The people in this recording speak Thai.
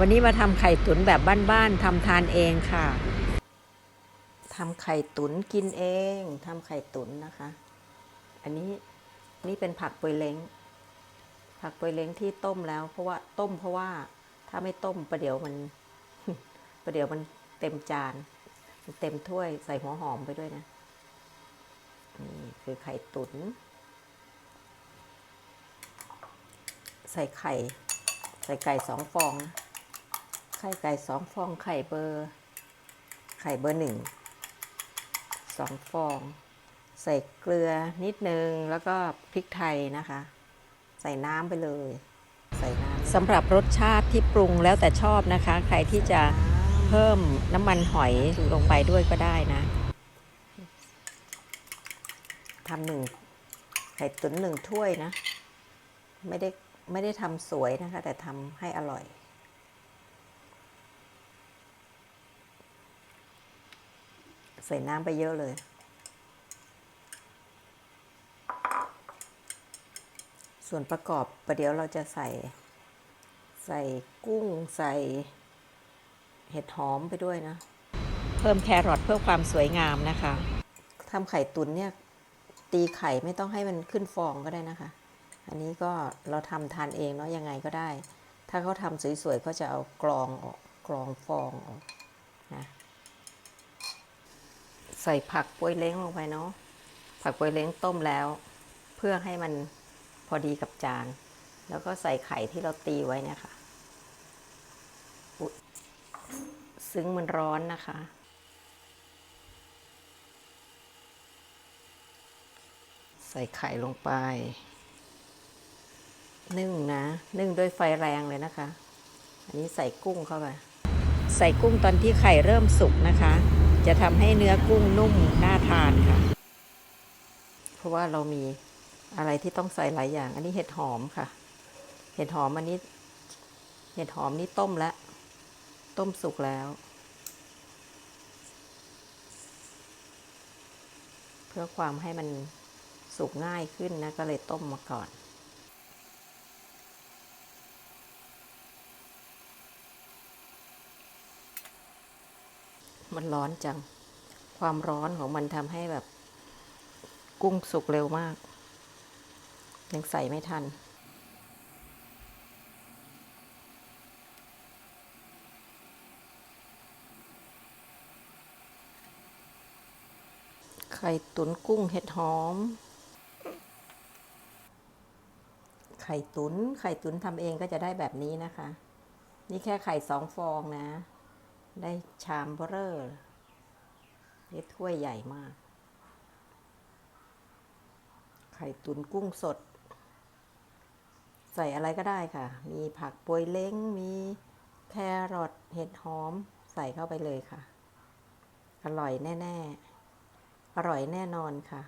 วันนี้มาทำไข่ตุ๋นแบบบ้านๆทำทานเองค่ะทำไข่ตุ๋นกินเองทำไข่ตุ๋นนะคะ อันนี้นี่เป็นผักปวยเล้ง ผักปวยเล้งที่ต้มแล้ว เพราะว่าต้มเพราะว่าถ้าไม่ต้มประเดี๋ยวมันประเดี๋ยวมันเต็มจานมันเต็มถ้วยใส่หัวหอมไปด้วยนะ นี่คือไข่ตุ๋นใส่ไข่ ใส่ไก่สองฟองนะ ไข่ไก่สองฟองไข่เบอร์ ไข่เบอร์หนึ่งสองฟอง ใส่เกลือนิดนึง แล้วก็พริกไทยนะคะ ใส่น้ำไปเลย ใส่น้ำสำหรับรสชาติที่ปรุงแล้วแต่ชอบนะคะ ใครที่จะเพิ่มน้ำมันหอยลงไปด้วยก็ได้นะทำหนึ่งไข่ตุ๋นหนึ่งถ้วยนะ ไม่ได้ไม่ได้ทำสวยนะคะ แต่ทำให้อร่อย ใส่น้ำไปเยอะเลย ส่วนประกอบประเดี๋ยวเราจะใส่ ใส่กุ้งใส่เห็ดหอมไปด้วยนะ เพิ่มแครอทเพื่อความสวยงามนะคะทำไข่ตุ๋นเนี่ย ตีไข่ไม่ต้องให้มันขึ้นฟองก็ได้นะคะ อันนี้ก็เราทำทานเองเนาะยังไงก็ได้ ถ้าเขาทำสวยๆเขาจะเอากรองออกกรองฟองออกนะใส่ผักปวยเล้งลงไปเนาะผักปวยเล้งต้มแล้ว เพื่อให้มันพอดีกับจาน แล้วก็ใส่ไข่ที่เราตีไว้นี่ยค่ะซึ้งมันร้อนนะคะ ใส่ไข่ลงไป นึ่งนะ นึ่งด้วยไฟแรงเลยนะคะ อันนี้ใส่กุ้งเข้าไป ใส่กุ้งตอนที่ไข่เริ่มสุกนะคะ จะทำให้เนื้อกุ้งนุ่มน่าทานค่ะ เพราะว่าเรามีอะไรที่ต้องใส่หลายอย่าง อันนี้เห็ดหอมค่ะ เห็ดหอมอันนี้ เห็ดหอมนี่ต้มแล้ว ต้มสุกแล้ว เพื่อความให้มันสุกง่ายขึ้นนะ ก็เลยต้มมาก่อน มันร้อนจัง ความร้อนของมันทำให้แบบ กุ้งสุกเร็วมาก ยังใส่ไม่ทัน ไข่ตุ๋นกุ้งเห็ดหอม ไข่ตุนไข่ตุ๋นทำเองก็จะได้แบบนี้นะคะ นี่แค่ไข่สองฟองนะ ได้ชามเบอร์เรอร์นี่ถ้วยใหญ่มาก ไข่ตุนกุ้งสด ใส่อะไรก็ได้ค่ะ มีผักปวยเล้ง มีแครอทเห็ดหอม ใส่เข้าไปเลยค่ะ อร่อยแน่ ๆ อร่อยแน่นอนค่ะ